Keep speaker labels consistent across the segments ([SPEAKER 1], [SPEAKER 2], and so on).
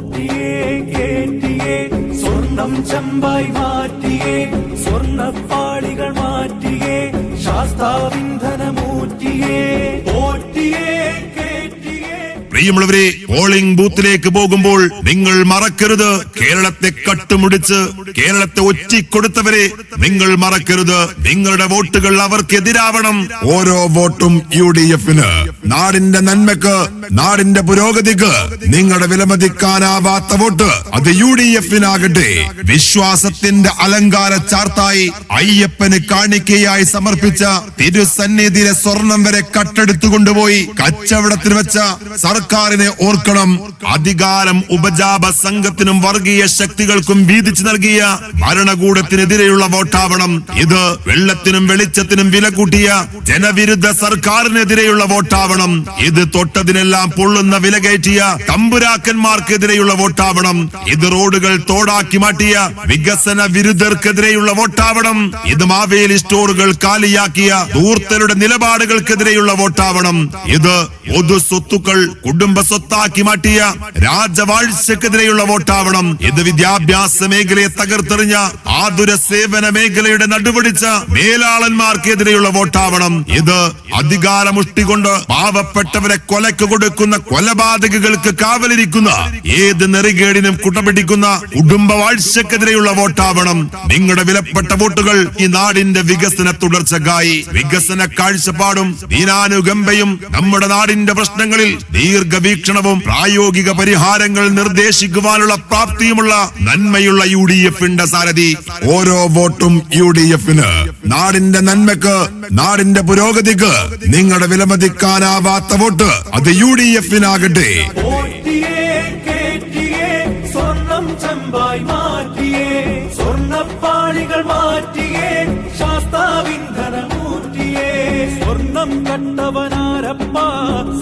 [SPEAKER 1] പോറ്റിയേ കേറ്റിയേ സ്വർണം ചമ്പായി മാറ്റിയേ സ്വർണപ്പാളികൾ മാറ്റിയേ ശാസ്താവിന്ധനമൂറ്റിയേ പോറ്റിയേ
[SPEAKER 2] പ്രിയമുള്ളവരെ പോളിംഗ് ബൂത്തിലേക്ക് പോകുമ്പോൾ നിങ്ങൾ മറക്കരുത്. കേരളത്തെ കട്ടുമുടിച്ച് കേരളത്തെ ഒറ്റിക്കൊടുത്തവരെ നിങ്ങൾ മറക്കരുത്. നിങ്ങളുടെ വോട്ടുകൾ അവർക്കെതിരാവണം. ഓരോ വോട്ടും യു ഡി എഫിന് നാടിന്റെ നന്മക്ക് നാടിന്റെ പുരോഗതിക്ക് നിങ്ങളുടെ വിലമതിക്കാനാവാത്ത വോട്ട്. അത് യു ഡി എഫിനാകട്ടെ വിശ്വാസത്തിന്റെ അലങ്കാര ചാർത്തായി അയ്യപ്പന് കാണിക്കയായി സമർപ്പിച്ച തിരുസന്നിധിയിലെ സ്വർണം വരെ കട്ടെടുത്തു കൊണ്ടുപോയി കച്ചവടത്തിന് വെച്ച സർക്കാരിനെ ഓർക്കണം. അധികാരം ഉപജാപ സംഘത്തിനും വർഗീയ ശക്തികൾക്കും വീതിച്ചു നൽകിയ ഭരണകൂടത്തിനെതിരെയുള്ള വോട്ടാവണം. ഇത് വെള്ളത്തിനും വെളിച്ചത്തിനും വില കൂട്ടിയ ജനവിരുദ്ധ സർക്കാരിനെതിരെയുള്ള വോട്ടാവണം. ഇത് തൊട്ടതിനെല്ലാം പൊള്ളുന്ന വില കയറ്റിയ തമ്പുരാക്കന്മാർക്കെതിരെയുള്ള വോട്ടാവണം. ഇത് റോഡുകൾ തോടാക്കി മാറ്റിയ വികസന വിരുദ്ധർക്കെതിരെയുള്ള വോട്ടാവണം. ഇത് മാവേലി സ്റ്റോറുകൾ കാലിയാക്കിയ ദൂർത്തരുടെ നിലപാടുകൾക്കെതിരെയുള്ള വോട്ടാവണം. ഇത് പൊതു സ്വത്തുക്കൾ കുടുംബ സ്വത്താക്കി മാറ്റിയ രാജവാഴ്ചക്കെതിരെയുള്ള വോട്ടാവണം ഇത് വിദ്യാഭ്യാസ മേഖലയെ തകർത്തെറിഞ്ഞ ആതുര സേവന മേഖലയുടെ നടുപിടിച്ച മേലാളന്മാർക്കെതിരെയുള്ള വോട്ടാവണം. ഇത് അധികാരമുഷ്ടി കൊണ്ട് പാവപ്പെട്ടവരെ കൊലക്ക് കൊടുക്കുന്ന കൊലപാതകങ്ങൾക്ക് കാവലിരിക്കുന്ന ഏത് നെറികേടിനും കുട്ടപിടിക്കുന്ന കുടുംബവാഴ്ചക്കെതിരെയുള്ള വോട്ടാവണം. നിങ്ങളുടെ വിലപ്പെട്ട വോട്ടുകൾ ഈ നാടിന്റെ വികസന തുടർച്ചക്കായി വികസന കാഴ്ചപ്പാടും ദീനാനുകമ്പയും നമ്മുടെ നാടിന്റെ പ്രശ്നങ്ങളിൽ ദീർഘവീക്ഷണവും പ്രായോഗിക പരിഹാരങ്ങൾ നിർദ്ദേശിക്കുവാനുള്ള പ്രാപ്തിയുമുള്ള നന്മയുള്ള യു ഡി എഫിന്റെ സാരഥി. ഓരോ വോട്ടും യു ഡി എഫിന്. നാടിന്റെ നന്മക്ക് നാടിന്റെ പുരോഗതിക്ക് നിങ്ങളുടെ വിലമതിക്കാനാവാത്ത വോട്ട് അത് യു ഡി എഫിനാകട്ടെ.
[SPEAKER 1] ചെമ്പായി മാറ്റിയേ. സ്വർണപ്പാളികൾ മാറ്റിയേ ശാസ്താവിന്ധനമൂറ്റിയേ. സ്വർണം കട്ടവനാരപ്പ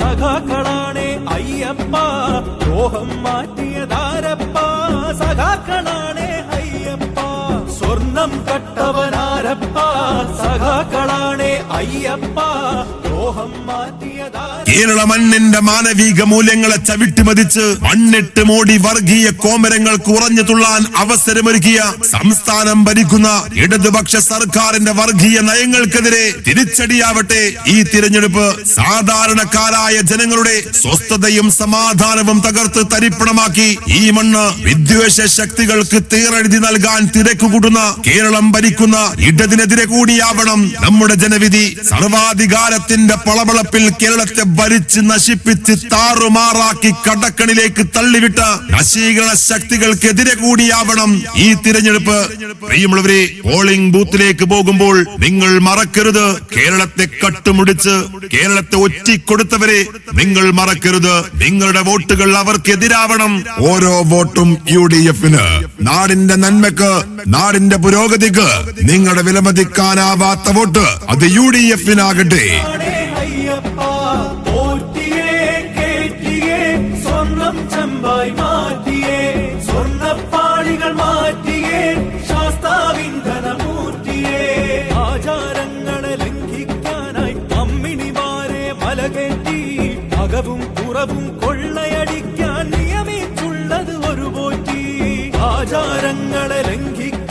[SPEAKER 1] സഖാക്കളാണേ ஐயப்பா ரோகம் மாற்றியதாரப்பா சகாக்களானே ஐயப்பா. சொர்ணம் கட்டவனாரப்பா சகாக்களானே ஐயப்பா.
[SPEAKER 2] കേരള മണ്ണിന്റെ മാനവിക മൂല്യങ്ങളെ ചവിട്ടിമതിച്ച് മണ്ണിട്ട് മോടി വർഗീയ കോമരങ്ങൾക്ക് ഉറഞ്ഞു തുള്ളാൻ അവസരമൊരുക്കിയ സംസ്ഥാനം ഭരിക്കുന്ന ഇടതുപക്ഷ സർക്കാരിന്റെ വർഗീയ നയങ്ങൾക്കെതിരെ തിരിച്ചടിയാവട്ടെ ഈ തിരഞ്ഞെടുപ്പ് സാധാരണക്കാരായ ജനങ്ങളുടെ സ്വസ്ഥതയും സമാധാനവും തകർത്ത് തരിപ്പണമാക്കി ഈ മണ്ണ് വിദ്വേഷ ശക്തികൾക്ക് തീറെഴുതി നൽകാൻ തിരക്കുകൂട്ടുന്ന കേരളം ഭരിക്കുന്ന ഇടതിനെതിരെ കൂടിയാവണം നമ്മുടെ ജനവിധി. സർവാധികാരത്തിന്റെ പളവളപ്പിൽ കേരളത്തെ ഭരിച്ച് നശിപ്പിച്ച് താറുമാറാക്കി കടക്കണിലേക്ക് തള്ളിവിട്ട നശീകരണ ശക്തികൾക്കെതിരെ കൂടിയാവണം ഈ തിരഞ്ഞെടുപ്പ്. പ്രിയമുള്ളവരെ പോളിംഗ് ബൂത്തിലേക്ക് പോകുമ്പോൾ നിങ്ങൾ മറക്കരുത്. കേരളത്തെ കട്ടുമുടിച്ച് കേരളത്തെ ഒറ്റിക്കൊടുത്തവരെ നിങ്ങൾ മറക്കരുത്. നിങ്ങളുടെ വോട്ടുകൾ അവർക്കെതിരാവണം. ഓരോ വോട്ടും യു ഡി എഫിന് നാടിന്റെ നന്മക്ക് നാടിന്റെ പുരോഗതിക്ക് നിങ്ങളുടെ വിലമതിക്കാനാവാത്ത വോട്ട് അത് യു ഡി എഫിനാകട്ടെ
[SPEAKER 1] ചെമ്പായി മാറ്റിയേ സ്വർണപ്പാളികൾ മാറ്റിയേ ശാസ്താവിന്ധനമൂർത്തിയേ ആചാരങ്ങളെ ലംഘിക്കാനായി അമ്മിണിമാരെ മലകെട്ടി അകവും പുറവും കൊള്ളയടിക്കാൻ നിയമിച്ചുള്ളത് ഒരു പോറ്റി. ആചാരങ്ങളെ ലംഘിക്കാൻ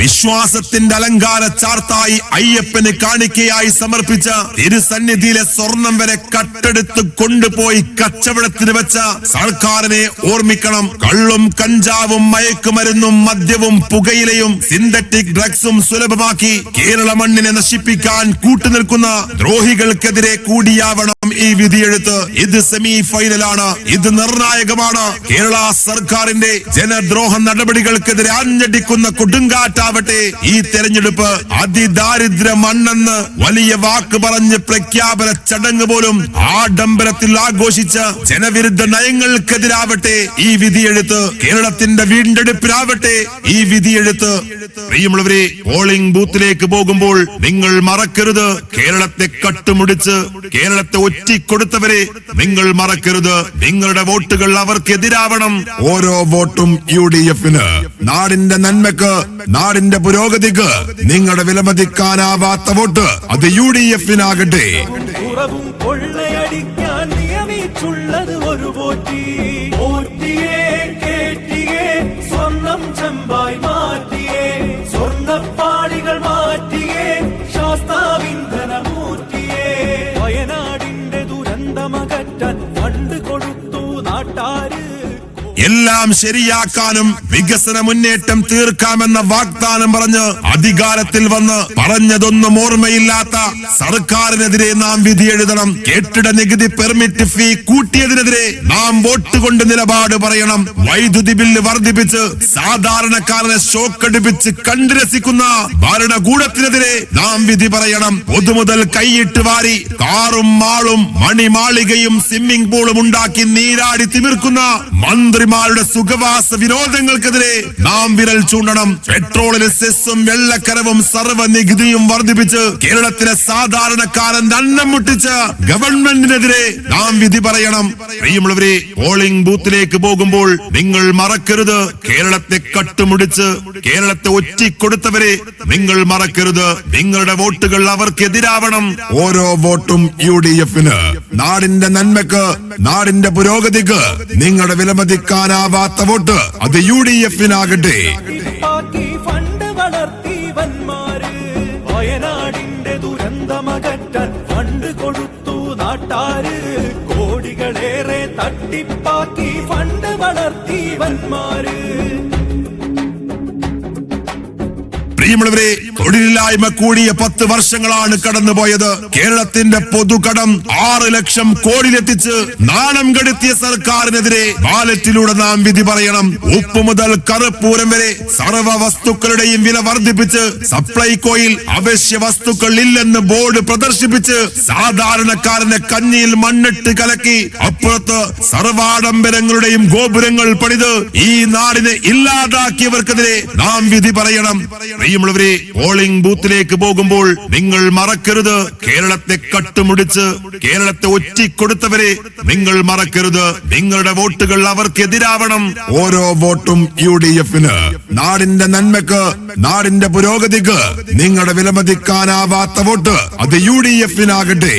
[SPEAKER 2] വിശ്വാസത്തിന്റെ അലങ്കാര ചാർത്തായി അയ്യപ്പന് കാണിക്കയായി സമർപ്പിച്ച തിരുസന്നിധിയിലെ സ്വർണം വരെ കട്ടെടുത്ത് കൊണ്ടുപോയി കച്ചവടത്തിന് വെച്ച സർക്കാരിനെ ഓർമ്മിക്കണം. കള്ളും കഞ്ചാവും മയക്കുമരുന്നും മദ്യവും പുകയിലയും സിന്തറ്റിക് ഡ്രഗ്സും സുലഭമാക്കി കേരള മണ്ണിനെ നശിപ്പിക്കാൻ കൂട്ടുനിൽക്കുന്ന ദ്രോഹികൾക്കെതിരെ കൂടിയാവണം ഈ വിധിയെഴുത്ത്. ഇത് സെമി ഫൈനലാണ് ഇത് നിർണായകമാണ്. കേരള സർക്കാരിന്റെ ജനദ്രോഹ നടപടികൾക്കെതിരെ ആഞ്ഞടിക്കുന്ന കൊടുങ്കാറ്റാവട്ടെ ഈ തെരഞ്ഞെടുപ്പ് അതിദാരിദ്ര മണ്ണെന്ന് വലിയ വാക്ക് പറഞ്ഞ് പ്രഖ്യാപന ചടങ്ങ് പോലും ആഡംബരത്തിൽ ആഘോഷിച്ച ജനവിരുദ്ധ നയങ്ങൾക്കെതിരാവട്ടെ ഈ വിധിയെഴുത്ത് കേരളത്തിന്റെ വീണ്ടെടുപ്പിലാവട്ടെ ഈ വിധിയെഴുത്ത്. പ്രിയമുള്ളവരെ പോളിംഗ് ബൂത്തിലേക്ക് പോകുമ്പോൾ നിങ്ങൾ മറക്കരുത്. കേരളത്തെ കട്ടുമുടിച്ച് കേരളത്തെ ഒറ്റിക്കൊടുത്തവരെ നിങ്ങൾ മറക്കരുത്. നിങ്ങളുടെ വോട്ടുകൾ അവർക്കെതിരാവണം. ഓരോ വോട്ടും യു ഡി എഫിന്. നാടിന്റെ നന്മക്ക് നാടിന്റെ പുരോഗതിക്ക് നിങ്ങളുടെ വിലമതിക്കാനാവാത്ത വോട്ട് അത് യു ഡി എഫിനാകട്ടെ.
[SPEAKER 1] ഒരു പോറ്റി.
[SPEAKER 2] എല്ലാം ശരിയാക്കാനും വികസന മുന്നേറ്റം തീർക്കാമെന്ന വാഗ്ദാനം പറഞ്ഞ് അധികാരത്തിൽ വന്ന് പറഞ്ഞതൊന്നും ഓർമ്മയില്ലാത്ത സർക്കാരിനെതിരെ നാം വിധി എഴുതണം. കെട്ടിട നികുതി പെർമിറ്റ് ഫീ കൂട്ടിയതിനെതിരെ നാം വോട്ട് കൊണ്ട് നിലപാട് പറയണം. വൈദ്യുതി ബില്ല് വർദ്ധിപ്പിച്ച് സാധാരണക്കാരനെ ഷോക്കടിപ്പിച്ച് കണ്ടുരസിക്കുന്ന ഭരണകൂടത്തിനെതിരെ നാം വിധി പറയണം. പൊതുമുതൽ കൈയിട്ട് വാരി കാറും മാളും മണിമാളികയും സ്വിമ്മിംഗ് പൂളും ഉണ്ടാക്കി നീരാടി തിമിർക്കുന്ന മന്ത്രിമാരുടെ സുഖവാസ വിനോദങ്ങൾക്കെതിരെ നാം വിരൽ ചൂണ്ടണം. പെട്രോളിന് സെസ്സും വെള്ളക്കരവും സർവ നികുതിയും വർദ്ധിപ്പിച്ച് കേരളത്തിലെ സാധാരണക്കാരൻ അന്നം മുട്ടിച്ച് ഗവൺമെന്റിനെതിരെ നാം വിധി പറയണം. പ്രിയമുള്ളവരെ പോളിംഗ് ബൂത്തിലേക്ക് പോകുമ്പോൾ നിങ്ങൾ മറക്കരുത്. കേരളത്തെ കട്ടുമുടിച്ച് കേരളത്തെ ഒറ്റിക്കൊടുത്തവരെ നിങ്ങൾ മറക്കരുത്. നിങ്ങളുടെ വോട്ടുകൾ അവർക്കെതിരാവണം. ഓരോ വോട്ടും യു ഡി എഫിന്. നാടിന്റെ നന്മക്ക് നാടിന്റെ പുരോഗതിക്ക് നിങ്ങളുടെ വിലമതിക്കാനാവാത്ത വോട്ട് അത് യു ഡി എഫിനാകട്ടെ
[SPEAKER 1] ഫണ്ട് വളർത്തി വന്മാര്. വയനാടിന്റെ ദുരന്തമകറ്റാൻ ഫണ്ട് കൊടുത്തു നാട്ടാര്. കോടികളേറെ തട്ടിപ്പാക്കി ഫണ്ട് വളർത്തി വന്മാര്.
[SPEAKER 2] പ്രിയമുള്ളവരെ തൊഴിലില്ലായ്മ കൂടിയ പത്ത് വർഷങ്ങളാണ് കടന്നുപോയത്. കേരളത്തിന്റെ പൊതുകടം ആറ് ലക്ഷം കോടിയിലെത്തിച്ച് നാണം കെടുത്തിയ സർക്കാരിനെതിരെ ബാലറ്റിലൂടെ നാം വിധി പറയണം. ഉപ്പ് മുതൽ കറുപ്പൂരം വരെ സർവ വസ്തുക്കളുടെയും വില വർദ്ധിപ്പിച്ച് സപ്ലൈകോയിൽ അവശ്യ വസ്തുക്കൾ ഇല്ലെന്ന് ബോർഡ് പ്രദർശിപ്പിച്ച് സാധാരണക്കാരനെ കഞ്ഞിയിൽ മണ്ണിട്ട് കലക്കി അപ്പുറത്ത് സർവാഡംബരങ്ങളുടെയും ഗോപുരങ്ങൾ പണിത് ഈ നാടിനെ ഇല്ലാതാക്കിയവർക്കെതിരെ നാം വിധി പറയണം. പ്രിയമുള്ളവരെ പോളിംഗ് ബൂത്തിലേക്ക് പോകുമ്പോൾ നിങ്ങൾ മറക്കരുത്. കേരളത്തെ കട്ടുമുടിച്ച് കേരളത്തെ ഒറ്റിക്കൊടുത്തവരെ നിങ്ങൾ മറക്കരുത്. നിങ്ങളുടെ വോട്ടുകൾ അവർക്കെതിരാവണം. ഓരോ വോട്ടും യു ഡി എഫിന് നാടിന്റെ നന്മക്ക് നാടിന്റെ പുരോഗതിക്ക് നിങ്ങളുടെ വിലമതിക്കാനാവാത്ത വോട്ട് അത് യു ഡി എഫിനാകട്ടെ